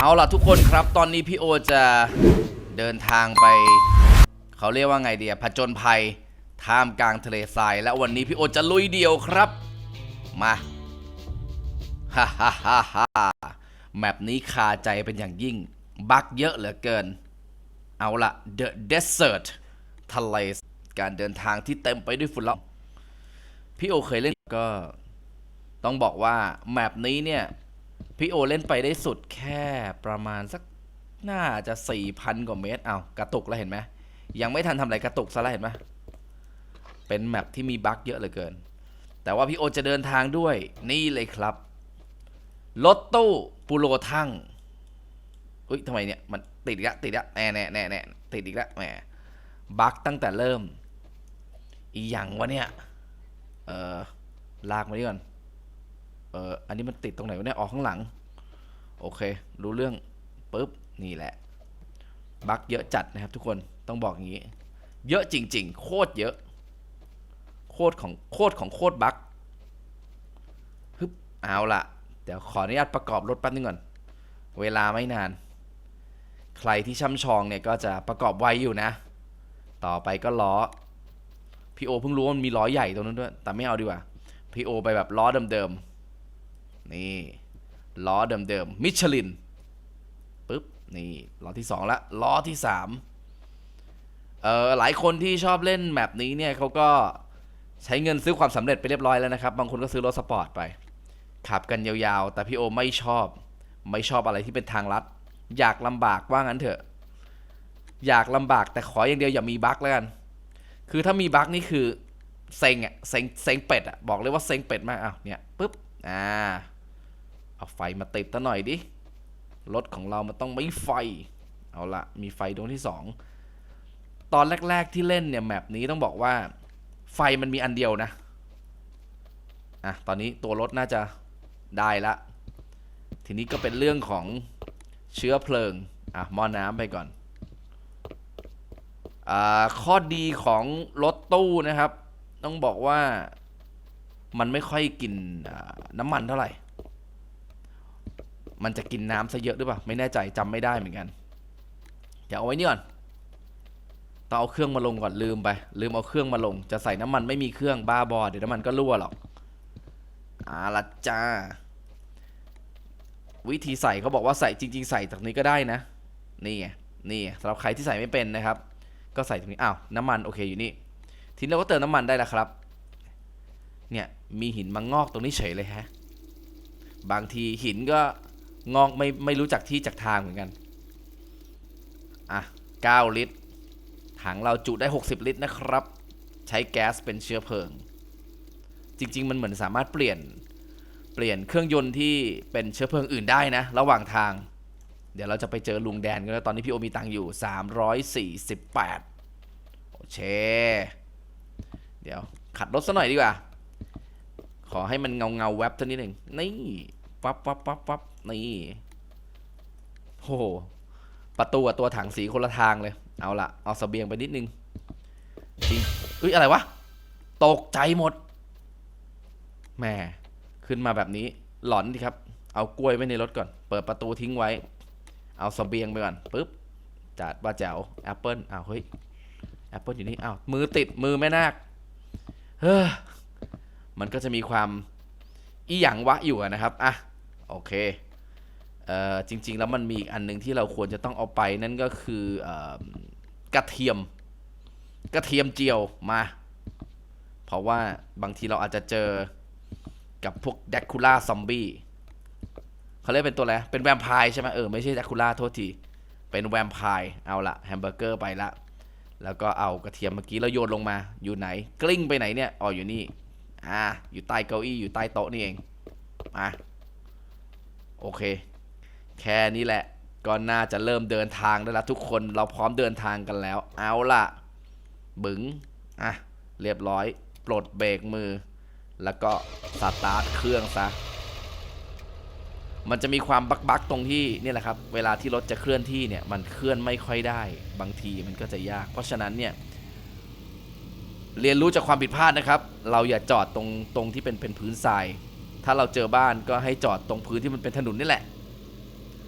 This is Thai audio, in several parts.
เอาล่ะทุกคนครับ ตอนนี้พี่โอจะเดินทางไป เขาเรียกว่าไงเดียผจญภัยท่ามกลางทะเลทราย และวันนี้พี่โอจะลุยเดียวครับ มาฮ่าฮ่าฮ่าฮ่าแมปนี้คาใจเป็นอย่างยิ่ง บั๊กเยอะเหลือเกิน เอาละ The Desert ทะเลการเดินทางที่เต็มไปด้วยฝุ่นละอองพี่โอเคยเล่นก็ต้องบอกว่าแมปนี้เนี่ย พี่โอเล่นไปได้สุดแค่ประมาณสักน่าจะ4,000กว่าเมตร เอากระตุกแล้วเห็นไหม ยังไม่ทันทำอะไรกระตุกซะแล้วเห็นไหม เป็นแมปที่มีบั๊กเยอะเหลือเกิน แต่ว่าพี่โอจะเดินทางด้วย นี่เลยครับ รถตู้ปูโรทั่งอุ้ยทำไมเนี่ยมันติดอีกแล้วติดแล้วแน่แน่แน่แน่ติดอีกแล้วแหมบั๊กตั้งแต่เริ่ม อีหยังวะเนี่ย เออลากมาดิก่อน เอออันนี้มันติดตรงไหนวะเนี่ยออกข้างหลัง โอเค รู้เรื่องปุ๊บ นี่แหละ บั๊กเยอะจัดนะครับทุกคนต้องบอกอย่างนี้ เยอะจริง ๆ โคตรเยอะ โคตรของโคตรของโคตรบั๊กฮึบเอาละเดี๋ยวขออนุญาตประกอบรถแป๊บนึงก่อน เวลาไม่นาน ใครที่ช่ำชองเนี่ยก็จะประกอบไวอยู่นะ ต่อไปก็ล้อพี่โอเพิ่งรู้ว่ามันมีล้อใหญ่ตรงนั้นด้วย แต่ไม่เอาดีกว่า พี่โอไปแบบล้อเดิมๆ นี่ล้อเดิมๆมิชลินปึ๊บนี่ล้อที่สองละล้อที่สามเอ่อหลายคนที่ชอบเล่นแมปนี้เนี่ยเขาก็ใช้เงินซื้อความสำเร็จไปเรียบร้อยแล้วนะครับ บางคนก็ซื้อรถสปอร์ตไป ขับกันยาวๆ แต่พี่โอไม่ชอบ ไม่ชอบอะไรที่เป็นทางลัด อยากลำบากว่างั้นเถอะ อยากลำบากแต่ขออย่างเดียวอย่ามีบั๊กแล้วกัน คือถ้ามีบั๊กนี่คือเซ็งอะเซ็งเซ็งเป็ดอะบอกเลยว่าเซ็งเป็ดมากอ้าวเนี่ยปุ๊บอ่า เอาไฟมาติดซะหน่อยดิ รถของเรามันต้องไม่ไฟ เอาละมีไฟดวงที่สองตอนแรก ๆที่เล่นเนี่ยแมปนี้ต้องบอกว่า ไฟมันมีอันเดียวนะ อะ ตอนนี้ตัวรถน่าจะได้ละ ทีนี้ก็เป็นเรื่องของเชื้อเพลิง อะหม้อน้ำไปก่อน อ่า ข้อดีของรถตู้นะครับ ต้องบอกว่ามันไม่ค่อยกินน้ำมันเท่าไหร่ มันจะกินน้ำซะเยอะหรือเปล่า ไม่แน่ใจจำไม่ได้เหมือนกัน เดี๋ยวเอาไว้นี่ก่อนต้องเอาเครื่องมาลงก่อนลืมไป ลืมเอาเครื่องมาลง จะใส่น้ำมันไม่มีเครื่องบ้าบอเดี๋ยวน้ำมันก็รั่วหรอกอาละจ้า วิธีใส่เขาบอกว่าใส่จริง ๆ ใส่จากนี้ก็ได้นะ นี่ไงนี่สำหรับใครที่ใส่ไม่เป็นนะครับ ก็ใส่ตรงนี้อ้าวน้ำมันโอเคอยู่นี่ทีนี้เราก็เติมน้ำมันได้แล้วครับ เนี่ยมีหินมางอกตรงนี้เฉยเลยฮะบางทีหินก็ งอกไม่ไม่รู้จักที่จากทางเหมือนกัน อะ 9 ลิตร ถังเราจุได้ 60 ลิตรนะครับ ใช้แก๊สเป็นเชื้อเพลิง จริง ๆ มันเหมือนสามารถเปลี่ยนเปลี่ยนเครื่องยนต์ที่เป็นเชื้อเพลิงอื่นได้นะ ระหว่างทาง เดี๋ยวเราจะไปเจอลุงแดนกันแล้วตอนนี้พี่โอมีตังค์อยู่ 348 โอเค เดี๋ยวขัดรถซะหน่อยดีกว่า ขอให้มันเงาเงาแวบเท่านี้หนึ่งนี่ปั๊บปั๊บปั๊บปั๊บ นี่โอ้โหประตูกับตัวถังสีคนละทางเลย เอาละเอาเสบียงไปนิดนึงจริงเอ้ยอะไรวะ ตกใจหมดแหม่ขึ้นมาแบบนี้ หลอนดิครับ เอากล้วยไว้ในรถก่อน เปิดประตูทิ้งไว้ เอาเสบียงไปก่อนปุ๊บจัดว่าแจ๋วแอปเปิลอ้าวเฮ้ยแอปเปิลอยู่นี่อ้าวมือติดมือแม่นาคเฮ้อมันก็จะมีความอีหยังวะอยู่นะครับ อะ โอเค จริง ๆ แล้วมันมีอีกอันหนึ่งที่เราควรจะต้องเอาไปนั่นก็คือเอ่อกระเทียม กระเทียมเจียวมา เพราะว่าบางทีเราอาจจะเจอกับพวกแดกคูล่าซอมบี้เขาเรียกเป็นตัวอะไร เป็นแวมไพร์ใช่ไหมเออไม่ใช่แดกคูล่าโทษที เป็นแวมไพร์เอาละแฮมเบอร์เกอร์ไปละ แล้วก็เอากระเทียมเมื่อกี้เราโยนลงมา อยู่ไหน กลิ้งไปไหนเนี่ยอ๋ออยู่นี่ อ่า อยู่ใต้เก้าอี้อยู่ใต้โต๊ะนี่เองมาโอเค แค่นี้แหละ ก็น่าจะเริ่มเดินทางได้แล้วทุกคนเราพร้อมเดินทางกันแล้ว เอาล่ะ บึงอะ เรียบร้อย ปลดเบรกมือ แล้วก็สตาร์ทเครื่องซะ มันจะมีความบักบักตรงที่นี่แหละครับ เวลาที่รถจะเคลื่อนที่เนี่ย มันเคลื่อนไม่ค่อยได้ บางทีมันก็จะยาก เพราะฉะนั้นเนี่ยเรียนรู้จากความผิดพลาดนะครับ เราอย่าจอดตรงตรงที่เป็นเป็นพื้นทราย ถ้าเราเจอบ้านก็ให้จอดตรงพื้นที่มันเป็นถนนนี่แหละ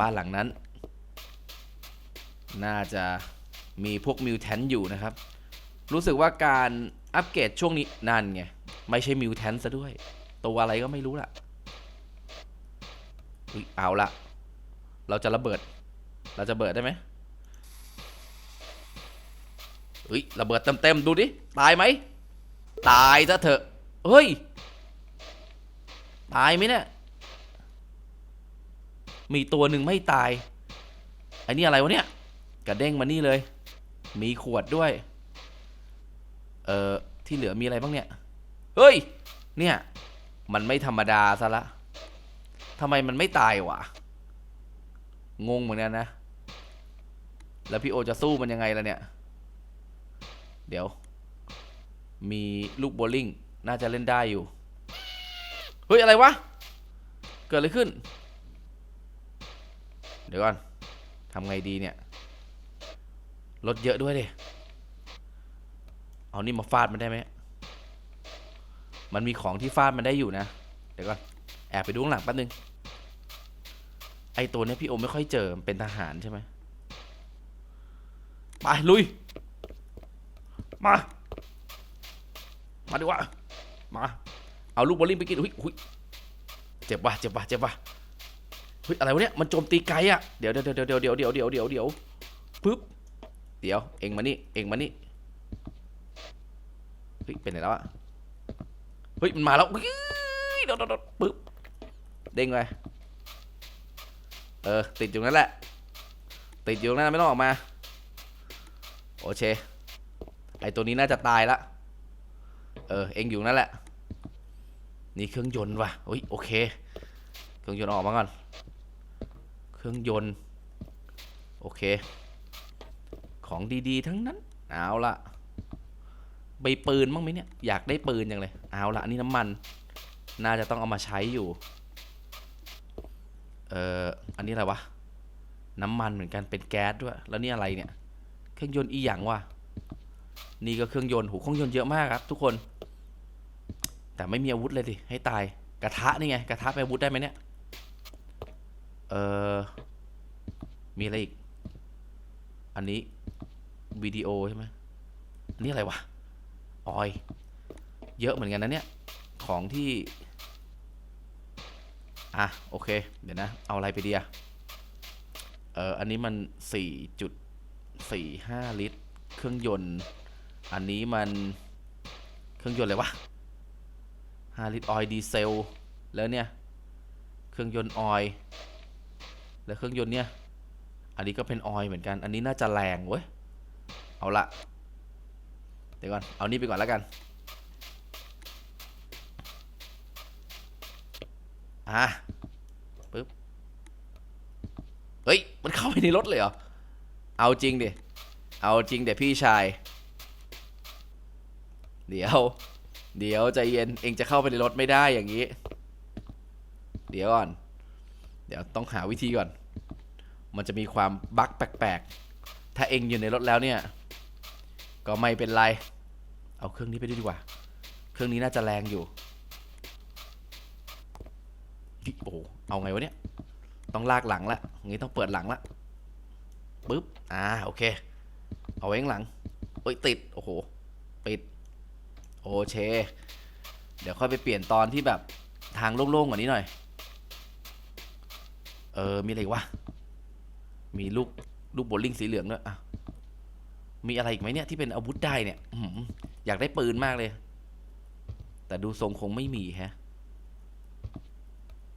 บ้านหลังนั้น น่าจะมีพวกมิวแทนอยู่นะครับ รู้สึกว่าการอัปเกรดช่วงนี้นั่นไง ไม่ใช่มิวแทนซะด้วย ตัวอะไรก็ไม่รู้ล่ะอุ๊ยเอาละเราจะระเบิด เราจะเบิดได้ไหมเฮ้ยระเบิดเต็มๆดูดิ ตายไหม ตายซะเถอะ เฮ้ย ตายไหมเนี่ย มีตัวหนึ่งไม่ตายไอ้นี่อะไรวะเนี่ยกระเด้งมานี่เลย มีขวดด้วย เอ่อ ที่เหลือมีอะไรบ้างเนี่ย เฮ้ย เนี่ย มันไม่ธรรมดาซะละทำไมมันไม่ตายวะ งงเหมือนกันนะ แล้วพี่โอจะสู้มันยังไงล่ะเนี่ย เดี๋ยว มีลูกโบลิ่ง น่าจะเล่นได้อยู่ เฮ้ย อะไรวะ เกิดอะไรขึ้น เดี๋ยวก่อนทำไงดีเนี่ยรถเยอะด้วยดิเอานี่มาฟาดมันได้ไหมมันมีของที่ฟาดมันได้อยู่นะ เดี๋ยวก่อนแอบไปดูข้างหลังแป๊บนึง ไอตัวนี้พี่โอไม่ค่อยเจอเป็นทหารใช่ไหมไปลุย มา มาดีกว่า มา เอาลูกบอลลิงไปกินอุ้ยอุ้ยเจ็บว่ะเจ็บว่ะเจ็บว่ะ ฮ้ยอะไรวะเนี่ยมันโจมตีไกลอะเดี๋ยวเดี๋ยวเดี๋ยวเดี๋ยวเดี๋ยวเดี๋ยวเดี๋ยวเดี๋ยวเดี๋ยวปึ๊บเดี๋ยวเองมานี่เองมานี่เฮ้ยเป็นไหนแล้วอะเฮ้ยมันมาแล้วเฮ้ยโดดโดดปึ๊บเด้งไปเออติดอยู่นั่นแหละติดอยู่นั่นไม่ต้องออกมาโอเคไอตัวนี้น่าจะตายละเออเองอยู่นั่นแหละนี่เครื่องยนต์ว่ะเฮ้ยโอเค เครื่องยนต์ออกมาก่อน เครื่องยนต์ โอเค ของดีๆ ทั้งนั้น เอาละใบปืนบ้างไหมเนี่ย อยากได้ปืนยังเลย เอาละอันนี้น้ำมัน น่าจะต้องเอามาใช้อยู่ เอ่อ อันนี้อะไรวะ น้ำมันเหมือนกัน เป็นแก๊สด้วย แล้วนี่อะไรเนี่ย เครื่องยนต์อีหยังวะ นี่ก็เครื่องยนต์ หูเครื่องยนต์เยอะมากครับ ทุกคน แต่ไม่มีอาวุธเลยดิ ให้ตาย กระทะนี่ไง กระทะเป็นอาวุธได้ไหมเนี่ย เออมีอะไรอีก อันนี้วิดีโอใช่ไหมอันนี้อะไรวะ ออย เยอะเหมือนกันนะเนี่ย ของที่ อะ โอเค เดี๋ยวนะ เอาอะไรไปดีอะเอออันนี้มันสี่จุดสี่ห้าลิตร เครื่องยนต์ อันนี้มันเครื่องยนต์อะไรวะห้าลิตรออยดีเซล แล้วเนี่ย เครื่องยนต์ออย แล้วเครื่องยนต์เนี่ย อันนี้ก็เป็นออยเหมือนกัน อันนี้น่าจะแรงเว้ย เอาละ เดี๋ยวก่อน เอานี่ไปก่อนแล้วกัน อะปึ๊บ เฮ้ย มันเข้าไปในรถเลยเหรอ เอาจริงดิ เอาจริงเดี๋ยวพี่ชาย เดี๋ยว เดี๋ยวใจเย็น เองจะเข้าไปในรถไม่ได้อย่างนี้ เดี๋ยวก่อน เดี๋ยวต้องหาวิธีก่อน มันจะมีความบั๊กแปลกๆ ถ้าเองอยู่ในรถแล้วเนี่ย ก็ไม่เป็นไร เอาเครื่องนี้ไปด้วยดีกว่า เครื่องนี้น่าจะแรงอยู่ โอ้โหเอาไงวะเนี่ย ต้องลากหลังละงี้ต้องเปิดหลังละปึ๊บ อ่า โอเค เอาไว้ข้างหลังเอ้ย ติด โอ้โห ปิด โอเค เดี๋ยวค่อยไปเปลี่ยนตอนที่แบบทางโล่งๆกว่านี้หน่อย เออ มีอะไรอีกวะ มีลูกลูกโบลิ่งสีเหลืองด้วยอะมีอะไรอีกไหมเนี่ยที่เป็นอาวุธได้เนี่ยอือยากได้ปืนมากเลย แต่ดูทรงคงไม่มีแฮะ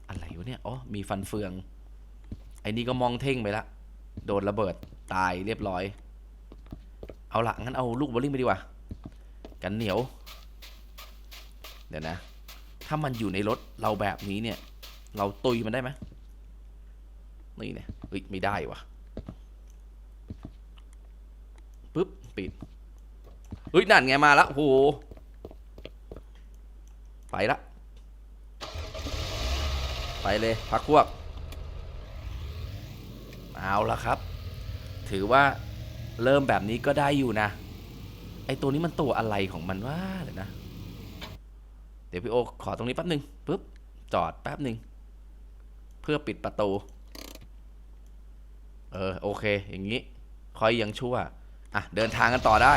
อะไรวะเนี่ย อ๋อ มีฟันเฟือง ไอ้นี่ก็มองเท่งไปละ โดนระเบิดตายเรียบร้อย เอาละงั้นเอาลูกโบลิ่งไปดีกว่า กันเหนียว เดี๋ยวนะ ถ้ามันอยู่ในรถเราแบบนี้เนี่ย เราตุยมันได้ไหม นี่เนี่ยเฮ้ยไม่ได้วะปึ๊บปิดเฮ้ยนั่นไงมาล้วโอ้โหไปละ ไปเลยพักพวก เอาละครับ ถือว่าเริ่มแบบนี้ก็ได้อยู่นะ ไอตัวนี้มันตัวอะไรของมันว่าเลยนะ เดี๋ยวพี่โอขอตรงนี้แป๊บหนึ่งปุ๊บจอดแป๊บหนึ่งเพื่อปิดประตู เออโอเค อย่างนี้คอยยังชั่วอะเดินทางกันต่อได้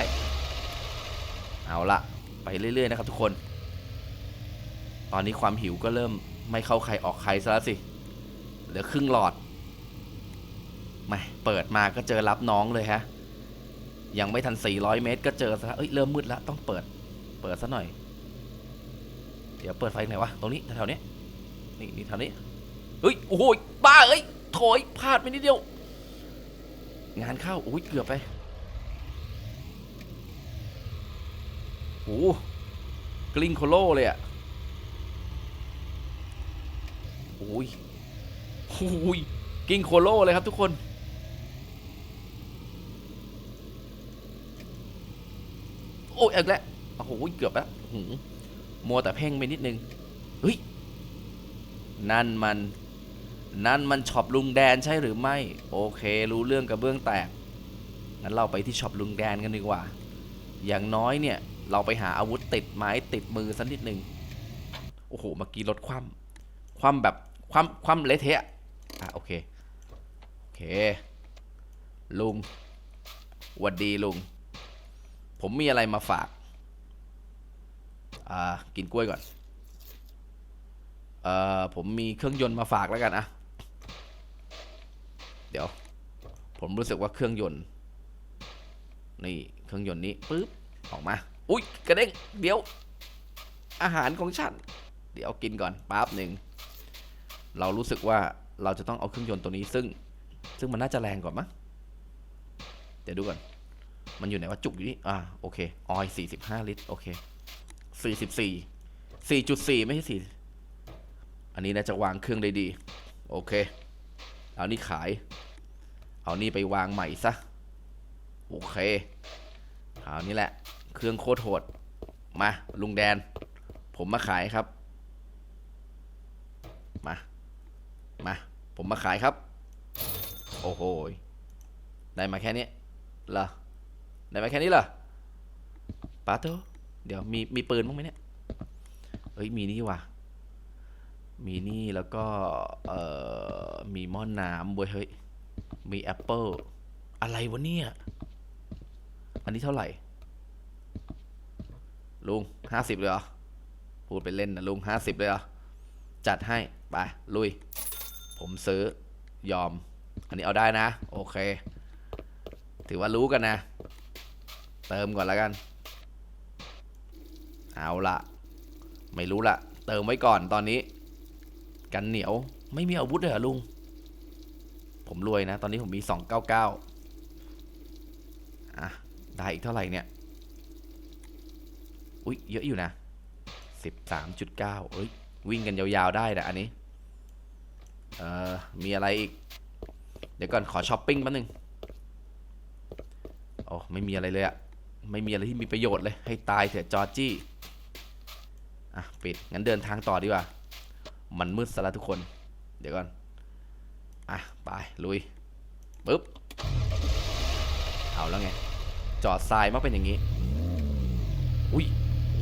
เอาละไปเรื่อยๆนะครับทุกคน ตอนนี้ความหิวก็เริ่มไม่เข้าใครออกใครซะแล้วสิเหลือครึ่งหลอดไม่เปิดมาก็เจอรับน้องเลยฮะ ยังไม่ทัน 400 เมตร ก็เจอซะแล้วเอ้ยเริ่มมืดแล้วต้องเปิด เปิดซะหน่อย เดี๋ยวเปิดไฟไหนวะตรงนี้แถวๆนี้นี่นี่แถวนี้เฮ้ยโอ้โหยบ้าเอ้ยโถยพลาดไปนิดเดียว งานเข้าโอ้ยเกือบไปโอ้โหกลิ้งโคโลเลยอะโอ้ยโอ้ยกิ้งโคโลเลยครับทุกคนโอ้ยอีกแล้วโอ้โหเกือบแล้วหืมัวแต่เพ่งไปนิดนึงเฮ้ยนั่นมัน นั่นมันช็อปลุงแดนใช่หรือไม่ โอเค รู้เรื่องกระเบื้องแตกงั้นเราไปที่ช็อปลุงแดนกันดีกว่า อย่างน้อยเนี่ย เราไปหาอาวุธติดไม้ติดมือสักนิดหนึ่งโอ้โหเมื่อกี้รถคว่ำคว่ำแบบคว่ำคว่ำเละเทะอะโอเคโอเค ลุงหวัดดีลุง ผมมีอะไรมาฝาก อ่า กินกล้วยก่อน เอ่อ ผมมีเครื่องยนต์มาฝากแล้วกันอะ ดี๋ยว ผมรู้สึกว่าเครื่องยนต์ นี่เครื่องยนต์นี้ปึ๊บออกมา อุ้ยกระเด้งเดี๋ยว อาหารของฉัน เดี๋ยวกินก่อนป๊บหนึ่งเรารู้สึกว่าเราจะต้องเอาเครื่องยนต์ตัวนี้ซึ่ง ซึ่งมันน่าจะแรงกว่ามั้งเดี๋ยวดูก่อน มันอยู่ไหนว่าจุกอยู่นี่อ่าโอเคออยสี่สิบห้าลิตรโอเคสี่สิบสี่สี่จุดสี่ไม่ใช่สี่อันนี้น่าจะวางเครื่องได้ดี โอเคเอานี่ขาย เอานี่ไปวางใหม่ซะ โอเคเอานี่แหละ เครื่องโคตรโหด มา ลุงแดน ผมมาขายครับ มา มา ผมมาขายครับ โอ้โห ได้มาแค่นี้เหรอ ได้มาแค่นี้เหรอปาโตเดี๋ยวมีมีปืนบ้างไหมเนี่ยเฮ้ยมีนี่ว่ะ มีนี่แล้วก็ เอ่อ มีหม้อนน้ำเว้ยเฮ้ย มีแอปเปิลอะไรวะเนี่ย อันนี้เท่าไหร่ ลุงห้าสิบเลยเหรอ พูดไปเล่นนะลุงห้าสิบเลยเหรอ จัดให้ ไป ลุย ผมซื้อยอม อันนี้เอาได้นะ โอเค ถือว่ารู้กันนะ เติมก่อนแล้วกัน เอาละไม่รู้ละเติมไว้ก่อนตอนนี้ กันเหนียว ไม่มีอาวุธเลยเหรอลุง ผมรวยนะ ตอนนี้ผมมี 299อะ ได้อีกเท่าไหร่เนี่ย อุ๊ย เยอะอยู่นะ 13.9เอ้ย วิ่งกันยาวๆได้นะอันนี้ เอ่อ มีอะไรอีก เดี๋ยวก่อนขอช้อปปิ้งแป๊บนึงโอ้ไม่มีอะไรเลยอะไม่มีอะไรที่มีประโยชน์เลย ให้ตายเถอะจอร์จี้ อะ ปิด งั้นเดินทางต่อดีกว่า มันมืดซะแล้วทุกคน เดี๋ยวก่อน อะ ไป ลุยปึ๊บ เอาแล้วไง จอดทรายมาเป็นอย่างนี้ อุ้ย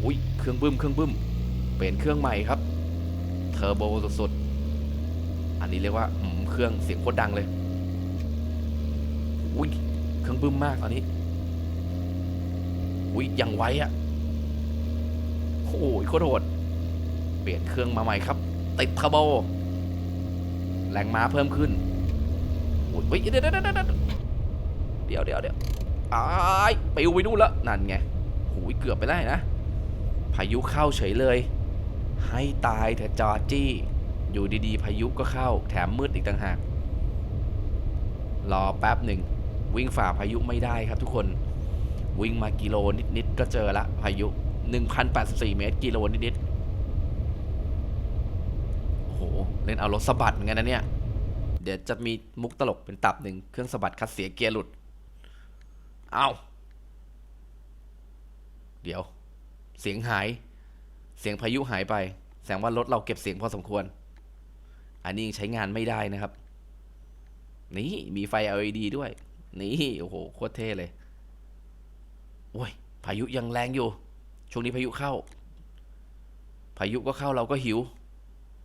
อุ้ยเครื่องบึ้ม เครื่องบึ้ม เป็นเครื่องใหม่ครับ เทอร์โบสุดๆ อันนี้เรียกว่าอืมเครื่องเสียงโคตรดังเลย อุ้ย เครื่องบึ้มมากตอนนี้ อุ้ยยังไวอะโอ้ยโคตรโหด เปลี่ยนเครื่องมาใหม่ครับ ติดเทอร์โบ แรงม้าเพิ่มขึ้นอุ้ยเดี๋ยวเดี๋ยวเดี๋ยวเดี๋ยวเดี๋ยวเดี๋ยวอ้ายปิวไปนู่นแล้วนั่นไงหูยเกือบไปได้นะ พายุเข้าเฉยเลย ให้ตายเถอะจอจี้ อยู่ดีๆ พายุก็เข้า แถมมืดอีกต่างหาก รอแป๊บหนึ่ง วิ่งฝ่าพายุไม่ได้ครับทุกคน วิ่งมากิโลนิดๆก็เจอละพายุ 1,084 เมตรกิโลนิดๆ โอ้โห เล่นเอารถสะบัดเหมือนกันนะเนี่ย เดี๋ยวจะมีมุกตลกเป็นตับหนึ่งเครื่องสะบัดคัดเสียเกียร์หลุด เอาเดี๋ยว เสียงหาย เสียงพายุหายไป แสดงว่ารถเราเก็บเสียงพอสมควร อันนี้ยังใช้งานไม่ได้นะครับ นี่มีไฟ LED ด้วย นี่โอ้โหโคตรเท่เลยโอ้ยพายุยังแรงอยู่ ช่วงนี้พายุเข้า พายุก็เข้าเราก็หิว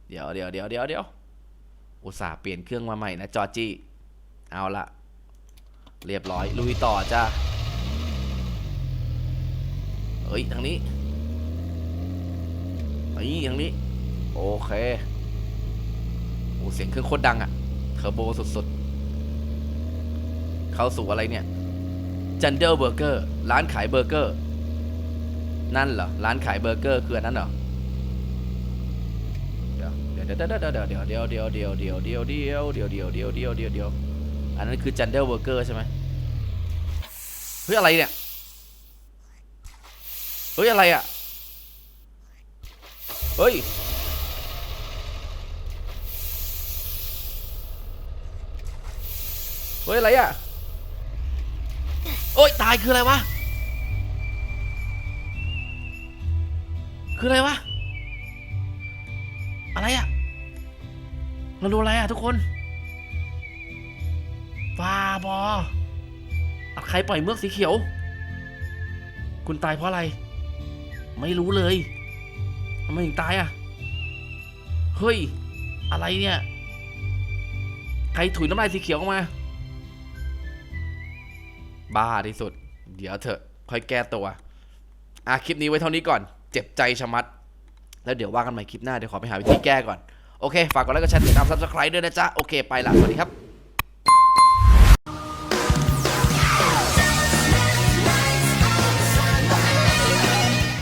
เดี๋ยวเดี๋ยวเดี๋ยวเดี๋ยวเดี๋ยวอุตส่าห์เปลี่ยนเครื่องมาใหม่นะจอจี้เอาละเรียบร้อย ลุยต่อจ้าเอ้ยทางนี้นี่ทางนี้ โอเคโอ้เสียงเครื่องโคตรดังอะเทอร์โบสุดๆ เข้าสู่อะไรเนี่ยจันเดอร์เบอร์เกอร์ร้านขายเบอร์เกอร์ นั่นเหรอ ร้านขายเบอร์เกอร์คืออันนั้นเหรอ ดี๋ยวเดี๋ยวเดี๋ยวเดี๋ยวเดี๋ยวเดี๋ยวเดี๋ยวเดี๋ยวเดี๋ยวเดี๋ยวเดี๋ยวเดี๋ยวเดี๋ยวเดี๋ยวเดี๋ยวเดี๋ยวเดี๋ยวอันนั้นคือจันเดอร์เบอร์เกอร์ใช่ไหมเฮ้ยอะไรเนี่ยเฮ้ยอะไรอะเฮ้ยเฮ้ยอะไรอะโอ๊ยตายคืออะไรวะคืออะไรวะอะไรอะ เราดูอะไรอะทุกคนฟาบออใครปล่อยเมือกสีเขียว คุณตายเพราะอะไร ไม่รู้เลยทำไมถึงตายอะ เฮ้ย อะไรเนี่ย ใครถุยน้ำลายสีเขียวออกมา บ้าที่สุด เดี๋ยวเถอะ ค่อยแก้ตัว อะคลิปนี้ไว้เท่านี้ก่อน เจ็บใจชะมัด แล้วเดี๋ยวว่ากันใหม่คลิปหน้า เดี๋ยวขอไปหาวิธีแก้ก่อน โอเค ฝากกดไลค์กดแชร์ติดตามซับสไครต์ด้วยนะจ๊ะ โอเค ไปละ สวัสดีครับ